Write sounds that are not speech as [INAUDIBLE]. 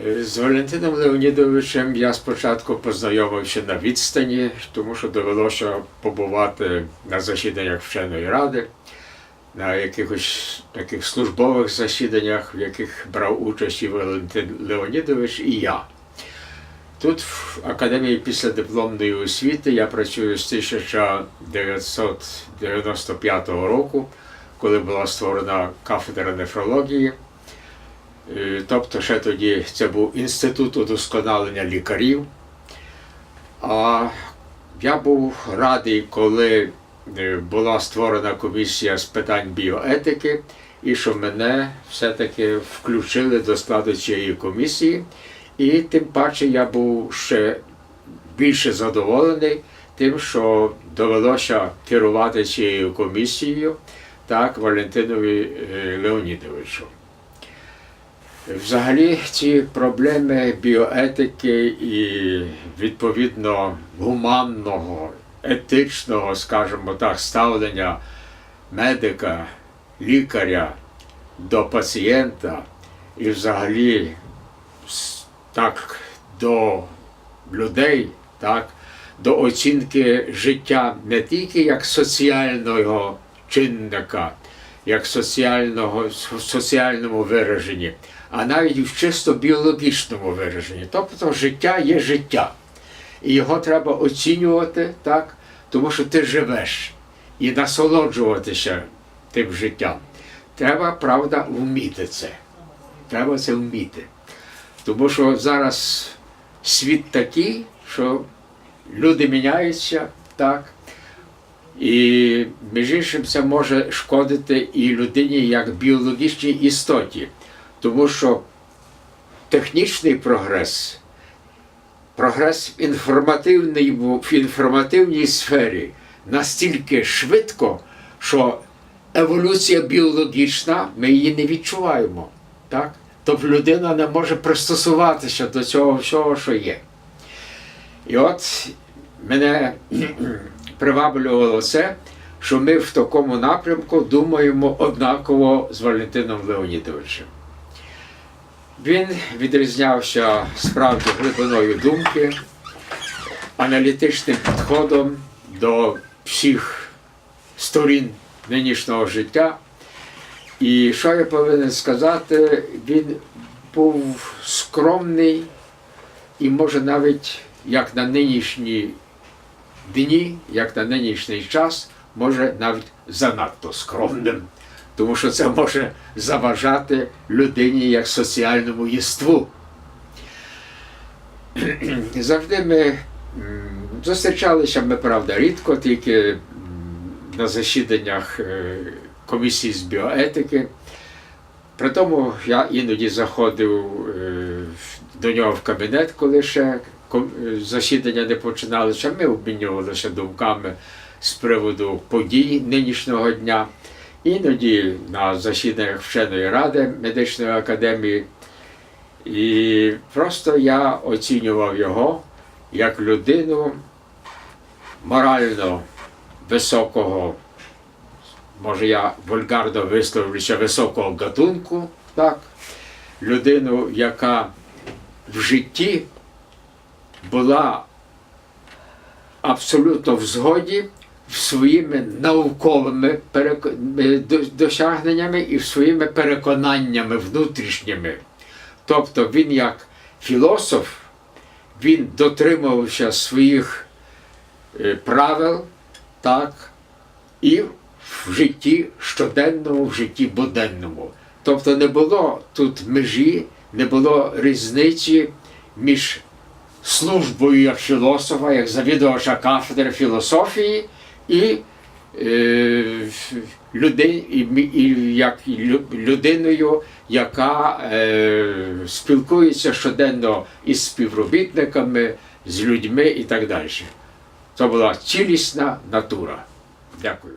З Валентином Леонідовичем я спочатку познайомився на відстані, тому що довелося побувати на засіданнях вченої ради, на якихось таких службових засіданнях, в яких брав участь і Валентин Леонідович, і я. Тут в Академії післядипломної освіти я працюю з 1995 року, коли була створена кафедра нефрології. Е, Тобто ще тоді це був інститут удосконалення лікарів. А я був радий, коли е, була створена комісія з питань біоетики, і що мене все-таки включили до складу цієї комісії. І тим паче я був ще більше задоволений тим, що довелося керувати цією комісією так, Валентинові е, Леонідовичу. Взагалі ці проблеми біоетики і відповідно гуманного, етичного, скажімо так, ставлення медика, лікаря до пацієнта і взагалі так до людей, так, до оцінки життя не тільки як соціального чинника, як соціального, в соціальному вираженні, а навіть в чисто біологічному вираженні. Тобто життя є життя. І його треба оцінювати так, тому що ти живеш і насолоджуватися тим життям. Треба, правда, вміти це. Треба це вміти. Тому що зараз світ такий, що люди міняються, так. І між іншим це може шкодити і людині як біологічній істоті, тому що технічний прогрес, прогрес в інформативній, в інформативній сфері настільки швидко, що еволюція біологічна, ми її не відчуваємо. Так? Тобто людина не може пристосуватися до цього всього, що є. І от мене приваблювало це, що ми в такому напрямку думаємо однаково з Валентином Леонідовичем. Він відрізнявся справді глибиною думки, аналітичним підходом до всіх сторін нинішнього життя. І що я повинен сказати, він був скромний і може навіть як на нинішні дні, як на нинішній час, може навіть занадто скромним, тому що це може заважати людині як соціальному єству. [CLEARS THROAT] Завжди ми зустрічалися ми, правда, рідко, тільки на засіданнях е, комісії з біоетики. При тому я іноді заходив е, до нього в кабінет, коли ще засідання не починалися. Ми обмінювалися думками з приводу подій нинішнього дня. Іноді на засіданнях вченої ради медичної академії. І просто я оцінював його як людину морально високого, може я вульгарно висловлюся, високого гатунку, так? людину, яка в житті була абсолютно в згоді своїми науковими е, досягненнями і своїми переконаннями внутрішніми. Тобто він як філософ, він дотримувався своїх е, правил, так, і в житті щоденному, в житті буденному. Тобто не було тут межі, не було різниці між службою як філософа, як завідувача кафедри філософії і, е, людей, і, і як людиною, яка е, спілкується щоденно із співробітниками, з людьми і так далі. Це була цілісна натура. Дякую.